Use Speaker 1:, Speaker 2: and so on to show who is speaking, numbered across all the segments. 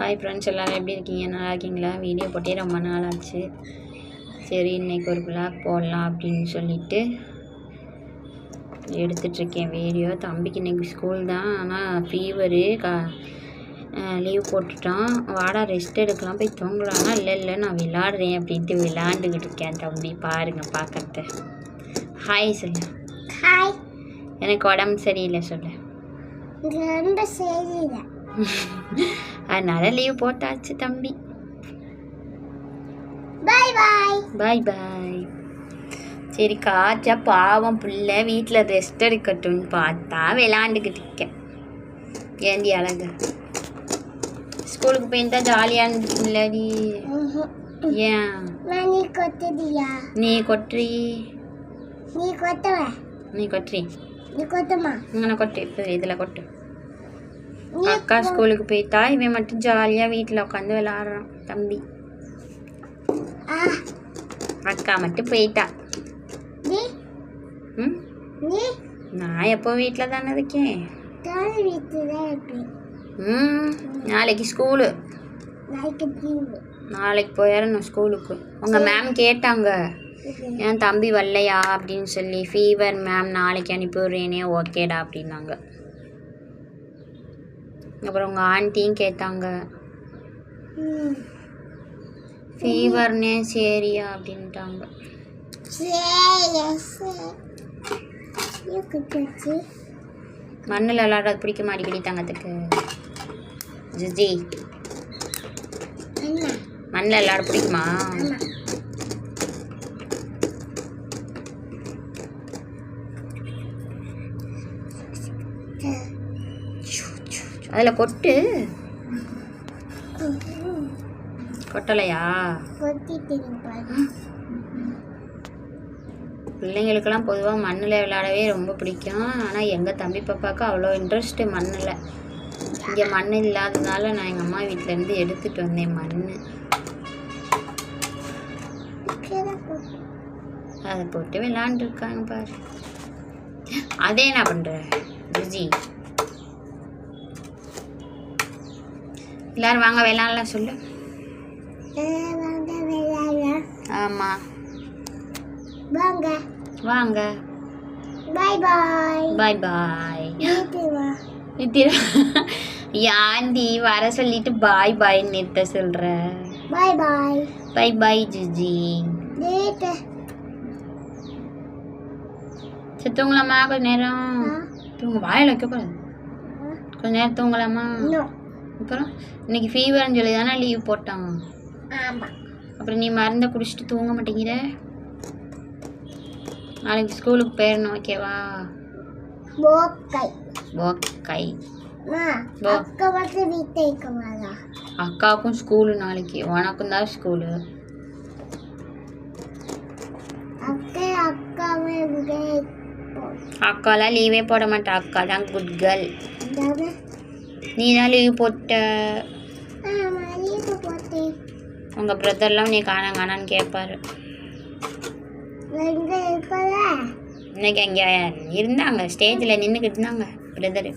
Speaker 1: Hi friends எல்லோரும் எப்படி இருக்கீங்க நல்லா இருக்கீங்களா வீடியோ போட்டே ரொம்ப நாள் ஆச்சு சரி இன்றைக்கி ஒரு பிளாக் போடலாம் அப்படின்னு சொல்லிட்டு எடுத்துட்ருக்கேன் வீடியோ தம்பிக்கு இன்றைக்கி ஸ்கூல் தான் ஆனால் ஃபீவரு கா லீவ் போட்டுட்டான் வாடா ரெஸ்ட் எடுக்கலாம் போய் தூங்கலாம்னா இல்லை இல்லை நான் விளாடுறேன் அப்படின்ட்டு விளாண்டுக்கிட்டு இருக்கேன் தம்பி பாருங்கள் பார்க்கறத ஹாய் சொல்ல ஹாய் எனக்கு உடம்பு சரியில்லை சொல்லு அதனால லீவ் போட்டாச்சு தம்பி பாய் பாய் பாய் பாய் சரி காய்ச்சா பாவம் பிள்ளை வீட்டில் ரெஸ்ட் எடுக்கட்டும் பார்த்தா விளாண்டுக்கிட்டு இருக்கேன் ஏண்டி அழகு ஸ்கூலுக்கு போயிருந்தா ஜாலியாக பிள்ளை
Speaker 2: ஏன் நீ கொத்துறியா
Speaker 1: நீ கொட்டுறி நீ கொத்துவ நீ கொட்டுறி நீ நான் கொட்டு இப்போ இதில் கொட்டு அக்கா ஸ்கூலுக்கு போயிட்டா இவன் மட்டும் ஜாலியாக வீட்டில் உட்காந்து விளாட்றான் தம்பி அக்கா மட்டும் போயிட்டா நான் எப்போ வீட்டில் தானே இருக்கேன் ம் நாளைக்கு ஸ்கூலு நாளைக்கு போயிடணும் ஸ்கூலுக்கு உங்கள் மேம் கேட்டாங்க என் தம்பி வரலையா அப்படின்னு சொல்லி ஃபீவர் மேம் நாளைக்கு அனுப்பி விடுறேனே ஓகேடா அப்படின்னாங்க அப்புறம் உங்கள் ஆண்டியும் கேட்டாங்க ஃபீவர்னே சரியா அப்படின்ட்டாங்க மண்ணில் விளாட்றது பிடிக்க மாட்டேங்கடி தங்கத்துக்கு ஜிஜி மண்ணில் விளாட பிடிக்குமா அதில் கொட்டு கொட்டலையா பிள்ளைங்களுக்கெல்லாம் பொதுவாக மண்ணில் விளையாடவே ரொம்ப பிடிக்கும் ஆனால் எங்கள் தம்பி பாப்பாவுக்கு அவ்வளோ இன்ட்ரெஸ்ட்டு மண்ணில் இங்கே மண் இல்லாததுனால நான் எங்கள் அம்மா வீட்டிலேருந்து எடுத்துகிட்டு வந்தேன் மண் அதை போட்டு விளாண்டுருக்காங்க பாரு அதே என்ன பண்ணுறேன் ருஜி எல்லாரும் வாங்க விளாட்ல சொல்லு ஆமா வாங்க வாங்க பாய் பாய் பாய்
Speaker 2: பாய்
Speaker 1: யாந்தி வர சொல்லிட்டு பாய் பாய் நிறுத்த சொல்ற பாய் பாய் பாய் பாய் ஜிஜி சரி தூங்கலாமா கொஞ்ச நேரம் தூங்க வாயில் வைக்கக்கூடாது கொஞ்ச நேரம் தூங்கலாமா அப்புறம் இன்னைக்கு ஃபீவர்னு சொல்லி தானே லீவ் போட்டாங்க அப்புறம் நீ மருந்தை குடிச்சிட்டு தூங்க மாட்டேங்கிற நாளைக்கு ஸ்கூலுக்கு போயிடணும் ஓகேவா
Speaker 2: போக்கை
Speaker 1: போக்கை அக்காவுக்கும் ஸ்கூலு நாளைக்கு உனக்கும் தான் ஸ்கூலு அக்காலாம் லீவே போட மாட்டா அக்கா தான் குட் கேர்ள் நீ தான் லீவ் போட்ட உங்கள் பிரதர்லாம் நீ காண காணான்னு கேட்பாரு இன்னைக்கு அங்கே இருந்தாங்க ஸ்டேஜில் நின்றுக்கிட்டு இருந்தாங்க பிரதரு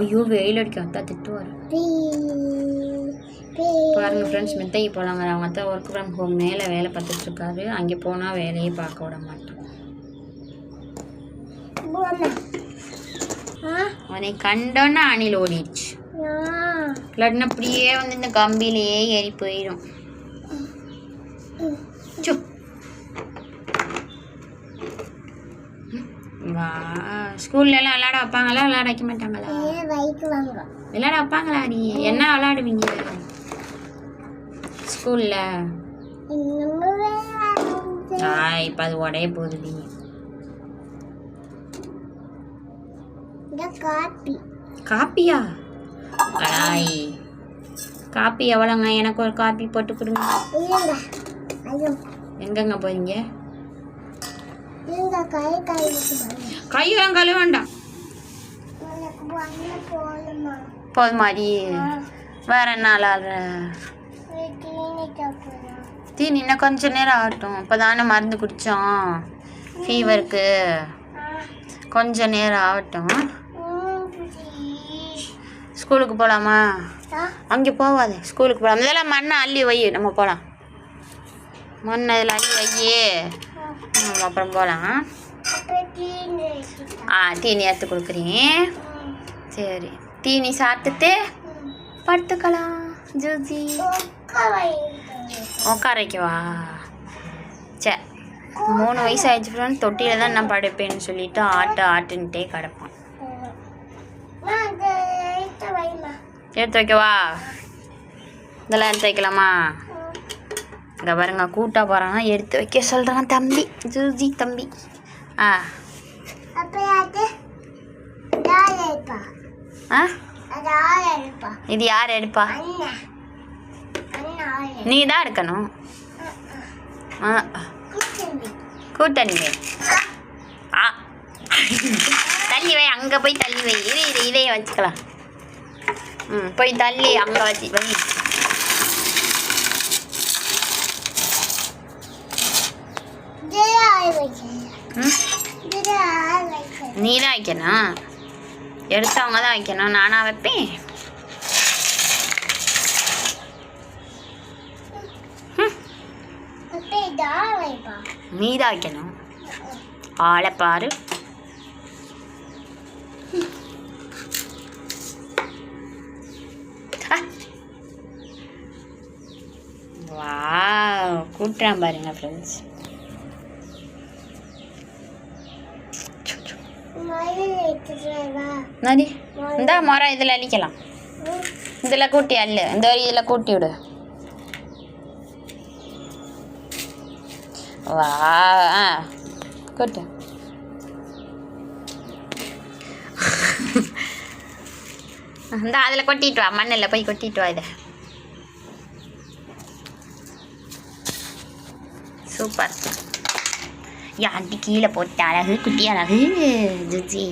Speaker 1: ஐயோ வெயில் அடிக்க அத்தா திட்டுவார் பாருங்கள் ஃப்ரெண்ட்ஸ் மித்தைக்கு போகலாங்க அவங்க அத்தா ஒர்க் ஃப்ரம் ஹோம் மேலே வேலை பார்த்துட்ருக்காரு அங்கே போனால் வேலையே பார்க்க விட மாட்டோம் મને કંડો அணில் ஓடிடுச்சு લોડી அப்படியே வந்து இந்த கம்பிலேயே ஏறி போயிடும் வா ஸ்கூல்ல எல்லாம் விளையாட வைப்பாங்களா விளையாட வைக்க மாட்டாங்களா விளையாட வைப்பாங்களா நீ என்ன விளையாடுவீங்க ஸ்கூல்ல இப்போ அது உடைய போகுது காப்பி காப்பியா ஆய் காப்பி எவ்வளோங்க எனக்கு ஒரு காப்பி போட்டு கொடுங்க எங்கங்க போறீங்க கையெல்லாம் கழுவ வேண்டாம் போதுமாடி வேற நாள் தீனி இன்னும் கொஞ்ச நேரம் ஆகட்டும் இப்போ தானே மருந்து குடித்தோம் ஃபீவருக்கு கொஞ்ச நேரம் ஆகட்டும் ஸ்கூலுக்கு போகலாமா அங்கே போகாது ஸ்கூலுக்கு போகலாம் இதெல்லாம் மண்ணை அள்ளி வை நம்ம போகலாம் மண் அதில் அள்ளி வையே நம்ம அப்புறம் போகலாம் ஆ தீனி எடுத்து கொடுக்குறேன் சரி தீனி சாப்பிட்டுட்டு படுத்துக்கலாம் ஜூஜி உக்காரைக்குவா சே மூணு வயசு ஆயிடுச்சு தொட்டியில் தான் நான் படுப்பேன்னு சொல்லிவிட்டு ஆட்டு ஆட்டுன்ட்டே கிடப்பான் எடுத்து வைக்கவா இதெல்லாம் எடுத்து வைக்கலாமா இங்கே பாருங்க கூட்டா போகிறான்னா எடுத்து வைக்க சொல்கிறான் தம்பி ஜூஜி தம்பி ஆ இது யார் எடுப்பா நீ தான் எடுக்கணும் கூட்டணி ஆ தள்ளி வை அங்கே போய் தள்ளி வை இரு இதையே வச்சுக்கலாம் 응, 빨리 난리 안 가지. நீ தான் வைக்கணும் எடுத்தவங்க தான் வைக்கணும் நானா வைப்பேன் நீ தான் வைக்கணும் ஆளை பாரு விட்டுறான் பாருங்க ஃப்ரெண்ட்ஸ் நரி இந்தா மரம் இதில் அழிக்கலாம் இதில் கூட்டி அல்லு இந்த வரி இதில் கூட்டி விடு வா ஆ கூட்டு இந்த அதில் கொட்டிட்டு வா மண்ணில் போய் கொட்டிட்டு வா இதை சூப்பர் யாட்டி கீழே போட்ட அழகு குட்டி அழகு ஜுஜி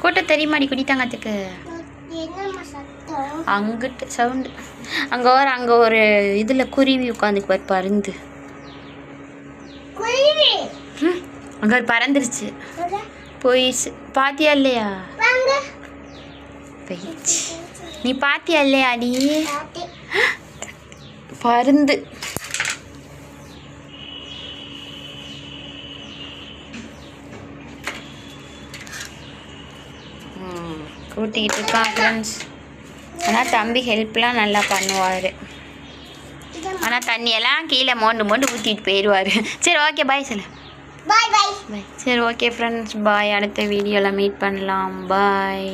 Speaker 1: கூட்ட தெரியுமாடி குடித்தாங்கத்துக்கு அங்கிட்டு சவுண்டு அங்கே ஒரு அங்கே ஒரு இதில் குருவி உட்காந்து பாரு பருந்து அங்கே ஒரு பறந்துருச்சு போயிடுச்சு பாத்தியா இல்லையா போயிடுச்சு நீ பாத்தியா இல்லையாடி பருந்து கூட்டிக்கிட்டு இருக்கான் ஃப்ரெண்ட்ஸ் ஆனால் தம்பி ஹெல்ப்லாம் நல்லா பண்ணுவார் ஆனால் தண்ணியெல்லாம் கீழே மோண்டு மோண்டு ஊற்றிட்டு போயிடுவார் சரி ஓகே பாய் சொல்லு பாய் பாய் பாய் சரி ஓகே ஃப்ரெண்ட்ஸ் பாய் அடுத்த வீடியோவில் மீட் பண்ணலாம் பாய்